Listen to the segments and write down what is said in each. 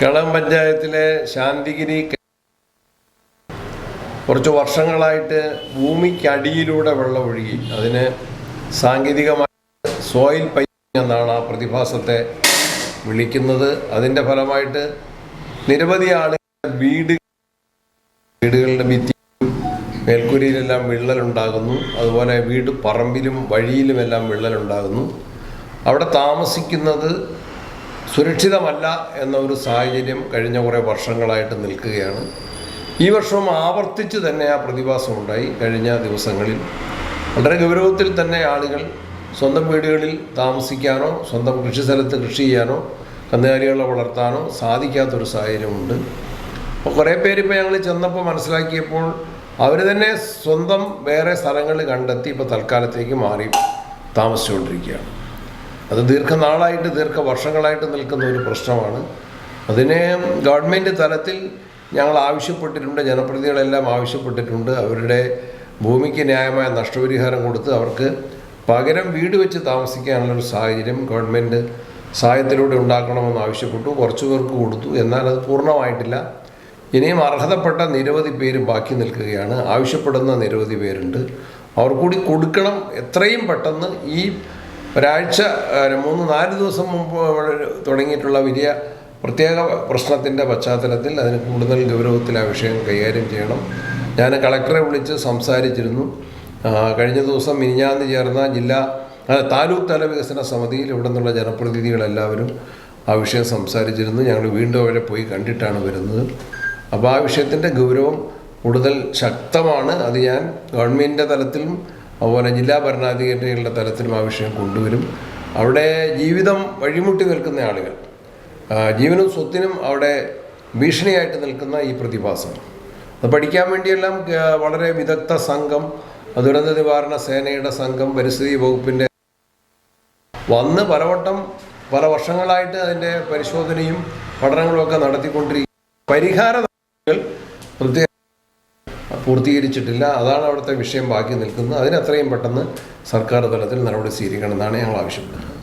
കളം പഞ്ചായത്തിലെ ശാന്തിഗിരി കുറച്ച് വർഷങ്ങളായിട്ട് ഭൂമിക്കടിയിലൂടെ വെള്ളം ഒഴുകി. അതിന് സാങ്കേതികമായി സോയിൽ പൈപ്പിംഗ് എന്നാണ് ആ പ്രതിഭാസത്തെ വിളിക്കുന്നത്. അതിന്റെ ഫലമായിട്ട് നിരവധി ആളുകൾ വീട് വീടുകളുടെ ഭിത്തി മേൽക്കൂരയിലെല്ലാം വിള്ളലുണ്ടാകുന്നു. അതുപോലെ വീട് പറമ്പിലും വഴിയിലുമെല്ലാം വിള്ളലുണ്ടാകുന്നു. അവിടെ താമസിക്കുന്നത് സുരക്ഷിതമല്ല എന്ന ഒരു സാഹചര്യം കഴിഞ്ഞ കുറേ വർഷങ്ങളായിട്ട് നിൽക്കുകയാണ്. ഈ വർഷം ആവർത്തിച്ച് തന്നെ ആ പ്രതിഭാസമുണ്ടായി കഴിഞ്ഞ ദിവസങ്ങളിൽ. വളരെ ഗൗരവത്തിൽ തന്നെ ആളുകൾ സ്വന്തം വീടുകളിൽ താമസിക്കാനോ സ്വന്തം കൃഷി കൃഷിസ്ഥലത്ത് കൃഷി ചെയ്യാനോ കന്നുകാലികളെ വളർത്താനോ സാധിക്കാത്തൊരു സാഹചര്യമുണ്ട്. അപ്പോൾ കുറേ പേര് ഇപ്പോൾ ഞങ്ങൾ ചെന്നപ്പോൾ മനസ്സിലാക്കിയപ്പോൾ അവർ തന്നെ സ്വന്തം വേറെ സ്ഥലങ്ങൾ കണ്ടെത്തി ഇപ്പോൾ തൽക്കാലത്തേക്ക് മാറി താമസിച്ചുകൊണ്ടിരിക്കുകയാണ്. അത് ദീർഘനാളായിട്ട് ദീർഘ വർഷങ്ങളായിട്ട് നിൽക്കുന്ന ഒരു പ്രശ്നമാണ്. അതിനെ ഗവൺമെന്റ് തലത്തിൽ ഞങ്ങൾ ആവശ്യപ്പെട്ടിട്ടുണ്ട് ജനപ്രതിനിധികളെല്ലാം ആവശ്യപ്പെട്ടിട്ടുണ്ട്. അവരുടെ ഭൂമിക്ക് ന്യായമായ നഷ്ടപരിഹാരം കൊടുത്ത് അവർക്ക് പകരം വീട് വെച്ച് താമസിക്കാനുള്ളൊരു സാഹചര്യം ഗവൺമെന്റ് സഹായത്തിലൂടെ ഉണ്ടാക്കണമെന്ന് ആവശ്യപ്പെട്ടു കുറച്ചു പേർക്ക് കൊടുത്തു. എന്നാൽ അത് പൂർണമായിട്ടില്ല. ഇനിയും അർഹതപ്പെട്ട നിരവധി പേര് ബാക്കി നിൽക്കുകയാണ്. ആവശ്യപ്പെടുന്ന നിരവധി പേരുണ്ട്. അവർ കൂടി കൊടുക്കണം എത്രയും പെട്ടെന്ന് ഈ ഒരാഴ്ച മൂന്ന് നാല് ദിവസം മുമ്പ് തുടങ്ങിയിട്ടുള്ള വലിയ പ്രത്യേക പ്രശ്നത്തിന്റെ പശ്ചാത്തലത്തിൽ അതിന് കൂടുതൽ ഗൗരവത്തിൽ ആ വിഷയം കൈകാര്യം ചെയ്യണം. ഞാൻ കളക്ടറെ വിളിച്ച് സംസാരിച്ചിരുന്നു. കഴിഞ്ഞ ദിവസം മിനിഞ്ഞാന്ന് ചേർന്ന ജില്ലാ താലൂക്ക് തല വികസന സമിതിയിൽ ഇവിടെ നിന്നുള്ള ജനപ്രതിനിധികളെല്ലാവരും ആ വിഷയം സംസാരിച്ചിരുന്നു. ഞങ്ങൾ വീണ്ടും അവരെ പോയി കണ്ടിട്ടാണ് വരുന്നത്. അപ്പോൾ ആ വിഷയത്തിന്റെ ഗൗരവം കൂടുതൽ ശക്തമാണ്. അത് ഞാൻ ഗവൺമെന്റിന്റെ തലത്തിലും അതുപോലെ ജില്ലാ ഭരണാധികാരികളുടെ തലത്തിലും ആ വിഷയം കൊണ്ടുവരും. അവിടെ ജീവിതം വഴിമുട്ടി നിൽക്കുന്ന ആളുകൾ ജീവനും സ്വത്തിനും അവിടെ ഭീഷണിയായിട്ട് നിൽക്കുന്ന ഈ പ്രതിഭാസം. അത് പഠിക്കാൻ വേണ്ടിയെല്ലാം വളരെ വിദഗ്ധ സംഘം ദുരന്ത നിവാരണ സേനയുടെ സംഘം പരിസ്ഥിതി വകുപ്പിന്റെ വന്ന് പലവട്ടം പല വർഷങ്ങളായിട്ട് അതിന്റെ പരിശോധനയും പഠനങ്ങളും ഒക്കെ നടത്തിക്കൊണ്ടിരിക്കും പരിഹാര പ്രത്യേക പൂർത്തീകരിച്ചിട്ടില്ല. അതാണ് അവിടുത്തെ വിഷയം. ബാക്കി നിൽക്കുന്നത് അതിനത്രയും പെട്ടെന്ന് സർക്കാർ തലത്തിൽ നടപടി സ്വീകരിക്കണമെന്നാണ് ഞങ്ങൾ ആവശ്യപ്പെടുന്നത്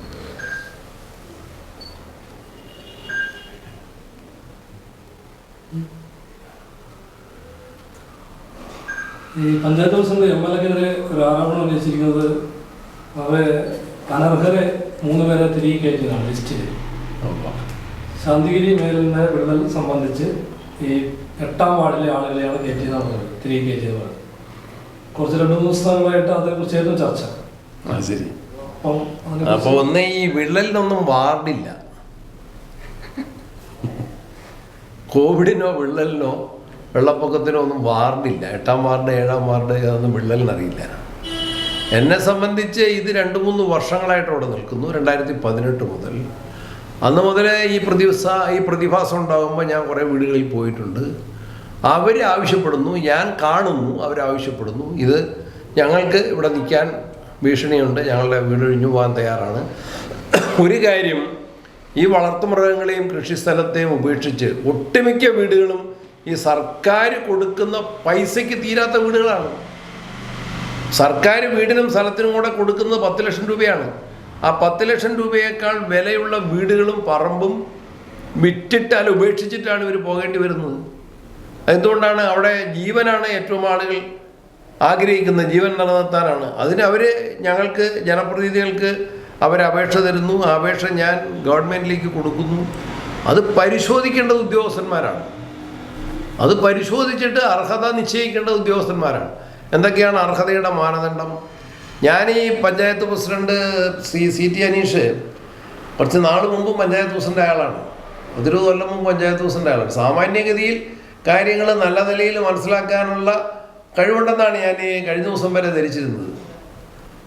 ഈ പഞ്ചായത്ത് പ്രസിഡന്റ് എം എൽ എക്കെതിരെ ഒരു ആരോപണം ഉന്നയിച്ചിരിക്കുന്നത് അവരെ അനർഹരെ മൂന്ന് പേരെ തിരികെ കയറ്റിയതാണ് ലിസ്റ്റിൽ ശാന്തിഗിരി മേലിന്റെ വിടുതൽ സംബന്ധിച്ച് ഈ എട്ടാം വാർഡിലെ ആളുകളെയാണ് കയറ്റിയതാണ് പറഞ്ഞത്. തിരികെ കയറ്റിയത് പറഞ്ഞത് കുറച്ച് രണ്ട് മൂന്ന് ദിവസങ്ങളായിട്ട് അതേക്കുറിച്ചായിരുന്നു ചർച്ച. ശരി. അപ്പം ഒന്ന് ഈ വിള്ളലിനൊന്നും വാർഡില്ല. കോവിഡിനോ വിള്ളലിനോ വെള്ളപ്പൊക്കത്തിനോ ഒന്നും വാർഡില്ല. എട്ടാം വാർഡ് ഏഴാം വാർഡ് അതൊന്നും വിള്ളലിനറിയില്ല എന്നെ സംബന്ധിച്ച് ഇത് രണ്ട് മൂന്ന് വർഷങ്ങളായിട്ട് അവിടെ നിൽക്കുന്നു. രണ്ടായിരത്തി പതിനെട്ട് മുതൽ അന്ന് മുതലേ ഈ പ്രതിഭസ ഈ പ്രതിഭാസം ഉണ്ടാകുമ്പോൾ ഞാൻ കുറേ വീടുകളിൽ പോയിട്ടുണ്ട്. അവർ ആവശ്യപ്പെടുന്നു ഞാൻ കാണുന്നു അവരാവശ്യപ്പെടുന്നു ഇത് ഞങ്ങൾക്ക് ഇവിടെ നിൽക്കാൻ ഭീഷണിയുണ്ട് ഞങ്ങളുടെ വീട് ഒഴിഞ്ഞു പോകാൻ തയ്യാറാണ്. ഒരു കാര്യം ഈ വളർത്തുമൃഗങ്ങളെയും കൃഷിസ്ഥലത്തെയും ഉപേക്ഷിച്ച് ഒട്ടുമിക്ക വീടുകളും ഈ സർക്കാർ കൊടുക്കുന്ന പൈസയ്ക്ക് തീരാത്ത വീടുകളാണ്. സർക്കാർ വീടിനും സ്ഥലത്തിനും കൂടെ കൊടുക്കുന്നത് പത്ത് ലക്ഷം രൂപയാണ്. ആ പത്ത് ലക്ഷം രൂപയേക്കാൾ വിലയുള്ള വീടുകളും പറമ്പും വിറ്റിട്ടാൽ ഉപേക്ഷിച്ചിട്ടാണ് ഇവർ പോകേണ്ടി വരുന്നത്. എന്തുകൊണ്ടാണ് അവിടെ ജീവനാണ് ഏറ്റവും ആളുകൾ ആഗ്രഹിക്കുന്നത് ജീവൻ നിലനിർത്താനാണ്. അതിന് അവർ ഞങ്ങൾക്ക് ജനപ്രതിനിധികൾക്ക് അവർ അപേക്ഷ തരുന്നു. ആ അപേക്ഷ ഞാൻ ഗവൺമെന്റിലേക്ക് കൊടുക്കുന്നു. അത് പരിശോധിക്കേണ്ടത് ഉദ്യോഗസ്ഥന്മാരാണ്. അത് പരിശോധിച്ചിട്ട് അർഹത നിശ്ചയിക്കേണ്ടത് ഉദ്യോഗസ്ഥന്മാരാണ്. എന്തൊക്കെയാണ് അർഹതയുടെ മാനദണ്ഡം? ഞാൻ ഈ panchayat president C C T Aneesh കുറച്ച് നാൾ മുമ്പ് പഞ്ചായത്ത് പ്രസിഡന്റ് അയാളാണ് ഒത്തിരി കൊല്ലം മുമ്പ് പഞ്ചായത്ത് പ്രസിഡന്റ് അയാളാണ് സാമാന്യഗതിയിൽ കാര്യങ്ങൾ നല്ല നിലയിൽ മനസ്സിലാക്കാനുള്ള കഴിവുണ്ടെന്നാണ് ഞാൻ ഈ കഴിഞ്ഞ ദിവസം വരെ ധരിച്ചിരുന്നത്.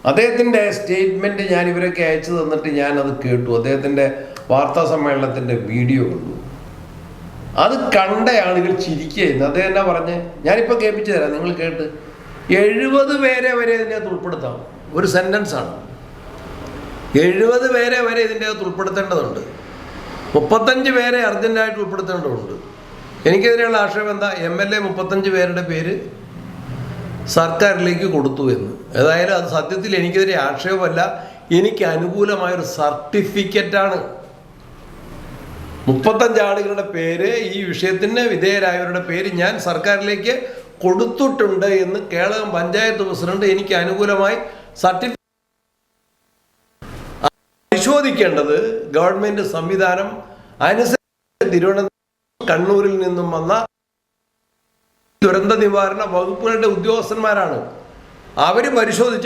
അദ്ദേഹത്തിന്റെ സ്റ്റേറ്റ്മെന്റ് ഞാൻ ഇവരൊക്കെ അയച്ചു തന്നിട്ട് ഞാനത് കേട്ടു. അദ്ദേഹത്തിന്റെ വാർത്താ സമ്മേളനത്തിന്റെ വീഡിയോ കണ്ടു. അത് കണ്ട ആളുകൾ ചിരിക്കുകയായിരുന്നു അദ്ദേഹം എന്നാ പറഞ്ഞ്? ഞാനിപ്പോൾ കേൾപ്പിച്ചു തരാം. നിങ്ങൾ കേട്ട്. എഴുപത് പേരെ വരെ ഇതിന്റെ അകത്ത് ഉൾപ്പെടുത്താം. ഒരു സെന്റൻസാണ് എഴുപത് പേരെ വരെ ഇതിന്റെ അകത്ത് ഉൾപ്പെടുത്തേണ്ടതുണ്ട്. മുപ്പത്തഞ്ച് പേരെ അർജന്റായിട്ട് ഉൾപ്പെടുത്തേണ്ടതുണ്ട്. എനിക്കെതിരെയുള്ള ആക്ഷേപം എന്താ? എം എൽ എ മുപ്പത്തഞ്ച് പേരുടെ പേര് സർക്കാരിലേക്ക് കൊടുത്തു എന്ന്. ഏതായാലും അത് സത്യത്തിൽ എനിക്കെതിരെ ആക്ഷേപമല്ല. എനിക്ക് അനുകൂലമായൊരു സർട്ടിഫിക്കറ്റാണ്. മുപ്പത്തഞ്ച് ആളുകളുടെ പേര് ഈ വിഷയത്തിന് വിധേയരായവരുടെ പേര് ഞാൻ സർക്കാരിലേക്ക് കൊടുത്തിട്ടുണ്ട് എന്ന് കേളകം പഞ്ചായത്ത് പ്രസിഡന്റ് എനിക്ക് അനുകൂലമായി സർട്ടിഫിക്കറ്റ് പരിശോധിക്കേണ്ടത് ഗവൺമെന്റ് സംവിധാനം അനുസരിച്ച് തിരുവനന്തപുരം കണ്ണൂരിൽ നിന്നും വന്ന ദുരന്ത നിവാരണ വകുപ്പുകളുടെ ഉദ്യോഗസ്ഥന്മാരാണ് അവർ പരിശോധിച്ച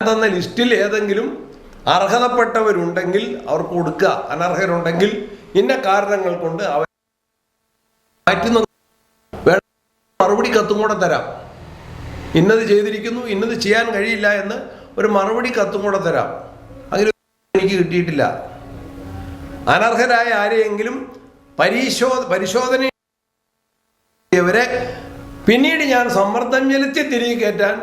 തന്ന ലിസ്റ്റിൽ ഏതെങ്കിലും അർഹതപ്പെട്ടവരുണ്ടെങ്കിൽ അവർക്ക് കൊടുക്കുക അനർഹരുണ്ടെങ്കിൽ ഇന്ന കാരണങ്ങൾ കൊണ്ട് അവർ മാറ്റി നിർത്തുക. വേണം മറുപടി കത്തും കൂടെ തരാം. ഇന്നത് ചെയ്തിരിക്കുന്നു ഇന്നത് ചെയ്യാൻ കഴിയില്ല എന്ന് ഒരു മറുപടി കത്തും കൂടെ തരാം. അങ്ങനെ എനിക്ക് കിട്ടിയിട്ടില്ല. അനർഹരായ ആരെയെങ്കിലും പരിശോ പരിശോധന ഇവരെ പിന്നീട് ഞാൻ സമ്മർദ്ദം ചെലുത്തി തിരികെ കയറ്റാൻ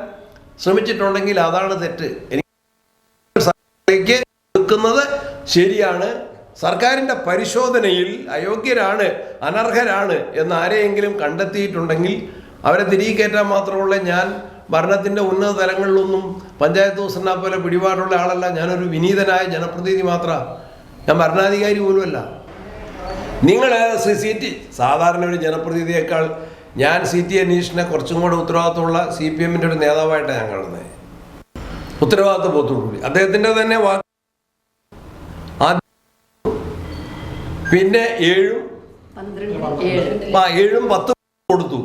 ശ്രമിച്ചിട്ടുണ്ടെങ്കിൽ അതാണ് തെറ്റ്. എനിക്ക് കൊടുക്കുന്നത് ശരിയാണ്. സർക്കാരിന്റെ പരിശോധനയിൽ അയോഗ്യരാണ് അനർഹരാണ് എന്ന് ആരെയെങ്കിലും കണ്ടെത്തിയിട്ടുണ്ടെങ്കിൽ അവരെ തിരികെ കയറ്റാൻ മാത്രമുള്ള ഞാൻ ഭരണത്തിന്റെ ഉന്നത തലങ്ങളിലൊന്നും പഞ്ചായത്ത് പ്രസിഡന്റിനെ പോലെ പിടിപാടുള്ള ആളല്ല. ഞാനൊരു വിനീതനായ ജനപ്രതിനിധി മാത്രമാണ് ഞാൻ ഭരണാധികാരി പോലുമല്ല. നിങ്ങൾ സി സി ടി സാധാരണ ഒരു ജനപ്രതിനിധിയേക്കാൾ ഞാൻ സി ടി അന്വേഷണ കുറച്ചും കൂടെ ഉത്തരവാദിത്തമുള്ള സി പി എമ്മിന്റെ ഒരു നേതാവായിട്ടാണ് ഞാൻ കാണുന്നത്. ഉത്തരവാദിത്വ ബോധത്തോടുകൂടി. അദ്ദേഹത്തിന്റെ തന്നെ പിന്നെ ഏഴും? ആ ഏഴും പത്തും കൊടുത്തു.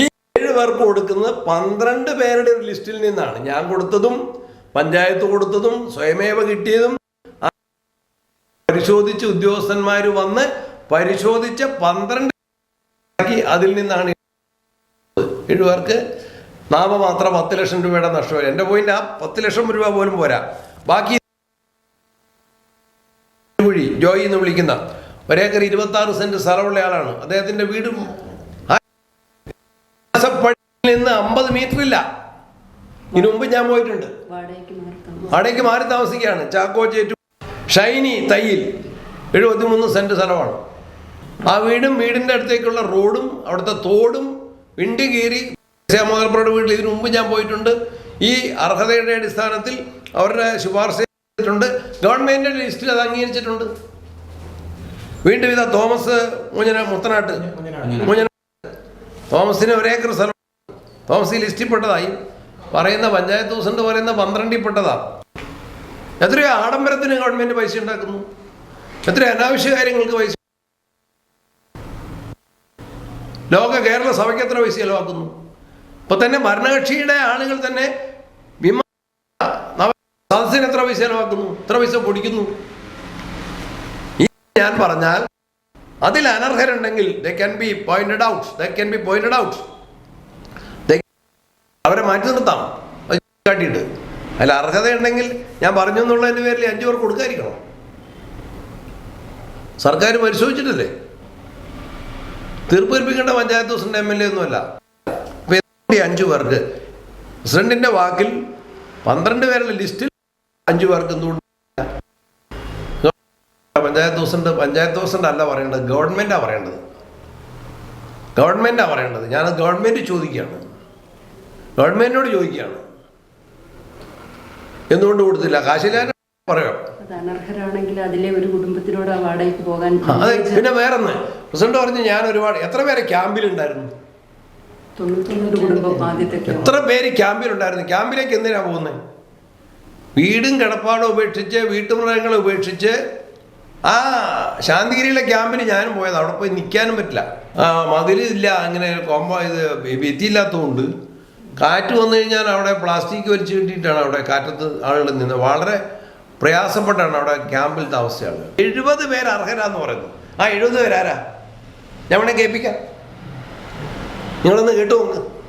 ഈ ഏഴ് പേർക്ക് കൊടുക്കുന്നത് പന്ത്രണ്ട് പേരുടെ ഒരു ലിസ്റ്റിൽ നിന്നാണ്. ഞാൻ കൊടുത്തതും പഞ്ചായത്ത് കൊടുത്തതും സ്വയമേവ കിട്ടിയതും. പരിശോധിച്ച് ഉദ്യോഗസ്ഥന്മാർ വന്ന് പരിശോധിച്ച പന്ത്രണ്ട് അതിൽ നിന്നാണ് ഏഴ് പേർക്ക്. നാമമാത്രം പത്ത് ലക്ഷം രൂപയുടെ നഷ്ടം എന്റെ പോയിന്റ് ആ പത്ത് ലക്ഷം രൂപ പോലും പോരാ. ബാക്കി വഴി ജോയി എന്ന് വിളിക്കുന്ന ഒരേക്കർ ഇരുപത്തി ആറ് സെന്റ് സ്ഥലമുള്ള ആളാണ്. അദ്ദേഹത്തിന്റെ വീട് നിന്ന് അമ്പത് മീറ്റർ ഇല്ല. ഇതിനു മുമ്പ് ഞാൻ പോയിട്ടുണ്ട്. അവിടേക്ക് മാറി താമസിക്കുകയാണ്. ചാക്കോ ചേറ്റു ഷൈനി തയ്യിൽ എഴുപത്തിമൂന്ന് സെന്റ് സ്ഥലമാണ്. ആ വീടും വീടിന്റെ അടുത്തേക്കുള്ള റോഡും അവിടുത്തെ തോടും വിണ്ടി കീറി ശ്യാമകൽപ്പുറയുടെ വീട്ടിൽ ഇതിനു മുമ്പ് ഞാൻ പോയിട്ടുണ്ട്. ഈ അർഹതയുടെ അടിസ്ഥാനത്തിൽ അവരുടെ ശുപാർശ ചെയ്തിട്ടുണ്ട്. ഗവൺമെന്റിന്റെ ലിസ്റ്റിൽ അത് അംഗീകരിച്ചിട്ടുണ്ട്. വീണ്ടും ഇതാ തോമസ് മുഞ്ഞന മുത്തനാട്ട്. മുഞ്ഞന തോമസിന് ഒരേക്കർ സ്ഥലം. തോമസ് ഈ ലിസ്റ്റിൽ പെട്ടതായി. പറയുന്ന പഞ്ചായത്ത് പ്രസിഡന്റ് പറയുന്ന പന്ത്രണ്ടിൽ പെട്ടതാ. എത്രയോ ആഡംബരത്തിന് ഗവൺമെന്റ് പൈസ ഉണ്ടാക്കുന്നു. എത്രയോ അനാവശ്യ കാര്യങ്ങൾക്ക് പൈസ. ലോക കേരള സഭയ്ക്ക് എത്ര പൈസ ചെലവാക്കുന്നു. ഇപ്പൊ തന്നെ ഭരണകക്ഷിയുടെ ആളുകൾ തന്നെ സദസ്സിന് എത്ര പൈസ ചെലവാക്കുന്നു? എത്ര പൈസ പൊടിക്കുന്നു? ഞാൻ പറഞ്ഞാൽ അതിൽ അനർഹരുണ്ടെങ്കിൽ be pointed out be pointed out അവരെ മാറ്റി നിർത്താം. കാട്ടിയിട്ട് അതിൽ അർഹതയുണ്ടെങ്കിൽ ഞാൻ പറഞ്ഞു എന്നുള്ളതിന്റെ പേരിൽ അഞ്ചു പേർക്ക് കൊടുക്കാതിരിക്കണം. സർക്കാർ പരിശോധിച്ചിട്ടില്ലേ? തീർപ്പ് കൽപ്പിക്കേണ്ട panchayat president M L A ഒന്നുമല്ല അഞ്ചു പേർക്ക്. പ്രസിഡന്റിന്റെ വാക്കിൽ പന്ത്രണ്ട് പേരുടെ ലിസ്റ്റിൽ അഞ്ചു പേർക്ക് എന്തുകൊണ്ട് പഞ്ചായത്ത് പ്രസിഡന്റ് പഞ്ചായത്ത് പ്രസിഡന്റ് അല്ല പറയേണ്ടത്. ഗവൺമെന്റാ പറയേണ്ടത്. ഗവൺമെന്റാ പറയേണ്ടത്. ഞാൻ ഗവൺമെന്റ് ചോദിക്കുകയാണ്. ഗവൺമെന്റിനോട് ചോദിക്കുകയാണ്. എന്തുകൊണ്ട് കൊടുത്തില്ല? കാശിലാൻ പറയാം അത് അനർഹരാണെങ്കിൽ അതിലെ ഒരു കുടുംബത്തിനോട് വാടകയ്ക്ക് പോകാൻ അതെ. പിന്നെ വേറൊന്ന്. പ്രസിഡന്റ് പറഞ്ഞു ഞാൻ ഒരുപാട് എത്ര പേരെ ക്യാമ്പിലുണ്ടായിരുന്നു? തൊണ്ണൂറ്റൊന്നൊരു കുടുംബം ആദ്യത്തെ എത്ര പേര് ക്യാമ്പിലുണ്ടായിരുന്നു? ക്യാമ്പിലേക്ക് എന്തിനാ പോകുന്നത് വീടും കിടപ്പാടും ഉപേക്ഷിച്ച് വീട്ടുമൃഗങ്ങളെ ഉപേക്ഷിച്ച് ആ ശാന്തിഗിരിയിലെ ക്യാമ്പിന് ഞാനും പോയത്. അവിടെ പോയി നിൽക്കാനും പറ്റില്ല. ആ മതിലില്ല അങ്ങനെ കോമ്പ ഇത് ഭിത്തിയില്ലാത്തതുകൊണ്ട് കാറ്റ് വന്നു കഴിഞ്ഞാൽ അവിടെ പ്ലാസ്റ്റിക് വലിച്ചു കിട്ടിയിട്ടാണ് അവിടെ കാറ്റത്ത് ആളുകൾ നിന്ന് വളരെ പ്രയാസപ്പെട്ടാണ് അവിടെ ക്യാമ്പിൽ താമസിച്ച എഴുപത് പേർ അർഹരാന്ന് പറയുന്നു. ആ എഴുപത് പേരാരാ വേണേ കേൾപ്പിക്കാം. നിങ്ങളൊന്ന് കേട്ടു നോക്ക്.